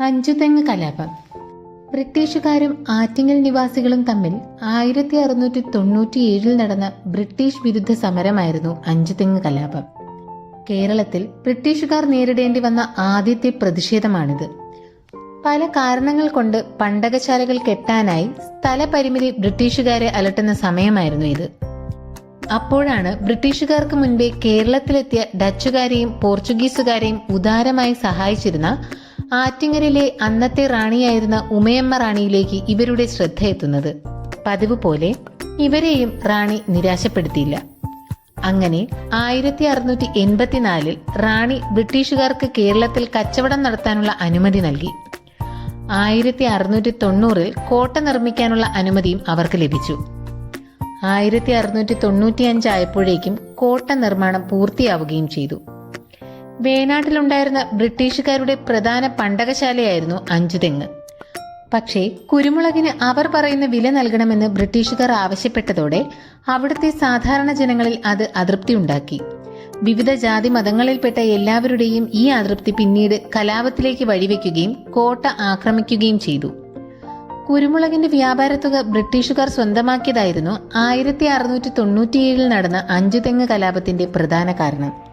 അഞ്ചുതെങ്ങ് കലാപം. ബ്രിട്ടീഷുകാരും ആറ്റിങ്ങൽ നിവാസികളും തമ്മിൽ ആയിരത്തി അറുന്നൂറ്റി തൊണ്ണൂറ്റിയേഴിൽ നടന്ന ബ്രിട്ടീഷ് വിരുദ്ധ സമരമായിരുന്നു അഞ്ചുതെങ്ങ് കലാപം. കേരളത്തിൽ ബ്രിട്ടീഷുകാർ നേരിടേണ്ടി വന്ന ആദ്യത്തെ പ്രതിഷേധമാണിത്. പല കാരണങ്ങൾ കൊണ്ട് പണ്ടകശാലകൾ കെട്ടാനായി സ്ഥലപരിമിതി ബ്രിട്ടീഷുകാരെ അലട്ടുന്ന സമയമായിരുന്നു ഇത്. അപ്പോഴാണ് ബ്രിട്ടീഷുകാർക്ക് മുൻപേ കേരളത്തിലെത്തിയ ഡച്ചുകാരെയും പോർച്ചുഗീസുകാരെയും ഉദാരമായി സഹായിച്ചിരുന്ന ആറ്റിങ്ങലിലെ അന്നത്തെ റാണിയായിരുന്ന ഉമയമ്മ റാണിയിലേക്ക് ഇവരുടെ ശ്രദ്ധ എത്തുന്നത്. പതിവ് പോലെ ഇവരെയും റാണി നിരാശപ്പെടുത്തിയില്ല. അങ്ങനെ ആയിരത്തി അറുന്നൂറ്റി എൺപത്തിനാലിൽ റാണി ബ്രിട്ടീഷുകാർക്ക് കേരളത്തിൽ കച്ചവടം നടത്താനുള്ള അനുമതി നൽകി. ആയിരത്തി അറുന്നൂറ്റി തൊണ്ണൂറിൽ കോട്ട നിർമ്മിക്കാനുള്ള അനുമതിയും അവർക്ക് ലഭിച്ചു. ആയിരത്തി അറുന്നൂറ്റി തൊണ്ണൂറ്റി അഞ്ചായപ്പോഴേക്കും കോട്ട നിർമ്മാണം പൂർത്തിയാവുകയും ചെയ്തു. വേനാട്ടിലുണ്ടായിരുന്ന ബ്രിട്ടീഷുകാരുടെ പ്രധാന പണ്ടകശാലയായിരുന്നു അഞ്ചുതെങ്ങ്. പക്ഷേ കുരുമുളകിന് അവർ പറയുന്ന വില നൽകണമെന്ന് ബ്രിട്ടീഷുകാർ ആവശ്യപ്പെട്ടതോടെ അവിടുത്തെ സാധാരണ ജനങ്ങളിൽ അത് അതൃപ്തി ഉണ്ടാക്കി വിവിധ ജാതി മതങ്ങളിൽപ്പെട്ട എല്ലാവരുടെയും ഈ അതൃപ്തി പിന്നീട് കലാപത്തിലേക്ക് വഴിവെക്കുകയും കോട്ട ആക്രമിക്കുകയും ചെയ്തു. കുരുമുളകിന്റെ വ്യാപാരത്തുക ബ്രിട്ടീഷുകാർ സ്വന്തമാക്കിയതായിരുന്നു ആയിരത്തി അറുന്നൂറ്റി തൊണ്ണൂറ്റിയേഴിൽ നടന്ന അഞ്ചുതെങ്ങ് കലാപത്തിന്റെ പ്രധാന കാരണം.